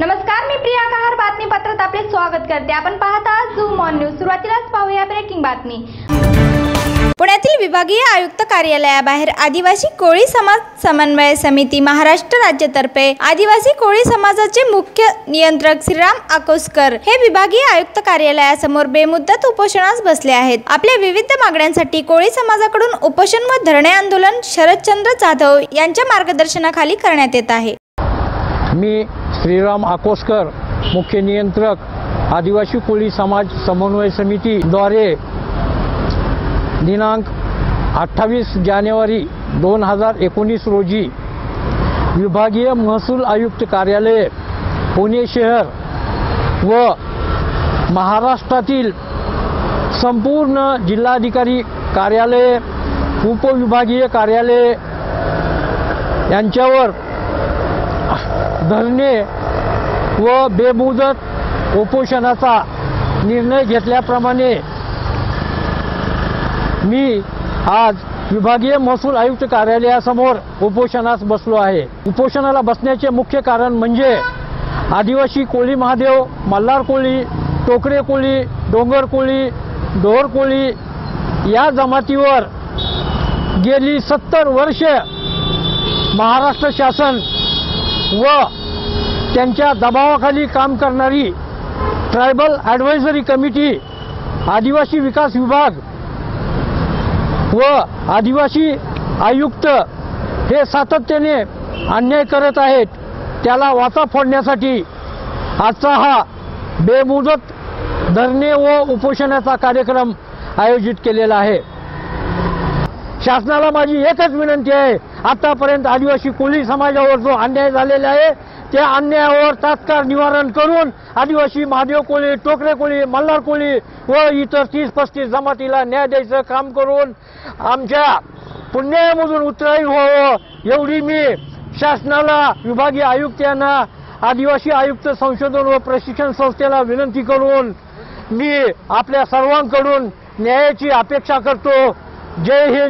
नमस्कार मी प्रिया कहार बातमीपत्रात आपले स्वागत करते. आपण पाहता आहात झूम ऑन न्यूज. सुरुवातीलाच पाहूया ब्रेकिंग बातमी. पुण्यातील विभागीय आयुक्त कार्यालयाबाहेर आदिवासी कोळी समाज समन्वय समिती महाराष्ट्र राज्यतर्फे आदिवासी कोळी समाजाचे मुख्य नियंत्रक श्रीराम आकोसकर हे विभागीय आयुक्त कार्यालयासमोर बेमुद्दत उपोषणास बसले आहेत. आपल्या विविध मागण्यांसाठी कोळी समाजाकडून उपोषण व धरणे आंदोलन शरदचंद्र जाधव यांच्या मार्गदर्शनाखाली करण्यात येत आहे. मी श्रीराम आकोसकर मुख्य नियंत्रक आदिवासी कोळी समाज समन्वय समितीद्वारे दिनांक अठ्ठावीस जानेवारी दोन हजार एकोणीस रोजी विभागीय महसूल आयुक्त कार्यालय पुणे शहर व महाराष्ट्रातील संपूर्ण जिल्हाधिकारी कार्यालय उपविभागीय कार्यालय यांच्यावर धरणे व बेमुदत उपोषणाचा निर्णय घेतल्याप्रमाणे मी आज विभागीय महसूल आयुक्त कार्यालयासमोर उपोषणास बसलो आहे. उपोषणाला बसण्याचे मुख्य कारण म्हणजे आदिवासी कोळी महादेव मल्हार कोळी टोकरे कोळी डोंगर कोळी डोर कोळी या जमातीवर गेली सत्तर वर्ष महाराष्ट्र शासन व त्यांच्या दबावाखाली काम करणारी ट्रायबल ॲडवायझरी कमिटी आदिवासी विकास विभाग व आदिवासी आयुक्त हे सातत्याने अन्याय करत आहेत. त्याला वाचा फोडण्यासाठी आजचा हा बेमुदत धरणे व उपोषणाचा कार्यक्रम आयोजित केलेला आहे. शासनाला माझी एकच विनंती आहे. आतापर्यंत आदिवासी कोळी समाजावर जो अन्याय झालेला आहे त्या अन्यायावर तात्काळ निवारण करून आदिवासी महादेव कोळी टोकरे कोळी मल्हार कोळी व इतर तीस पस्तीस जमातीला न्याय द्यायचं काम करून आमच्या पुण्यामधून उतराई व्हावं एवढी मी शासनाला विभागीय आयुक्त यांना आदिवासी आयुक्त संशोधन व प्रशिक्षण संस्थेला विनंती करून मी आपल्या सर्वांकडून न्यायाची अपेक्षा करतो. जय हिंद.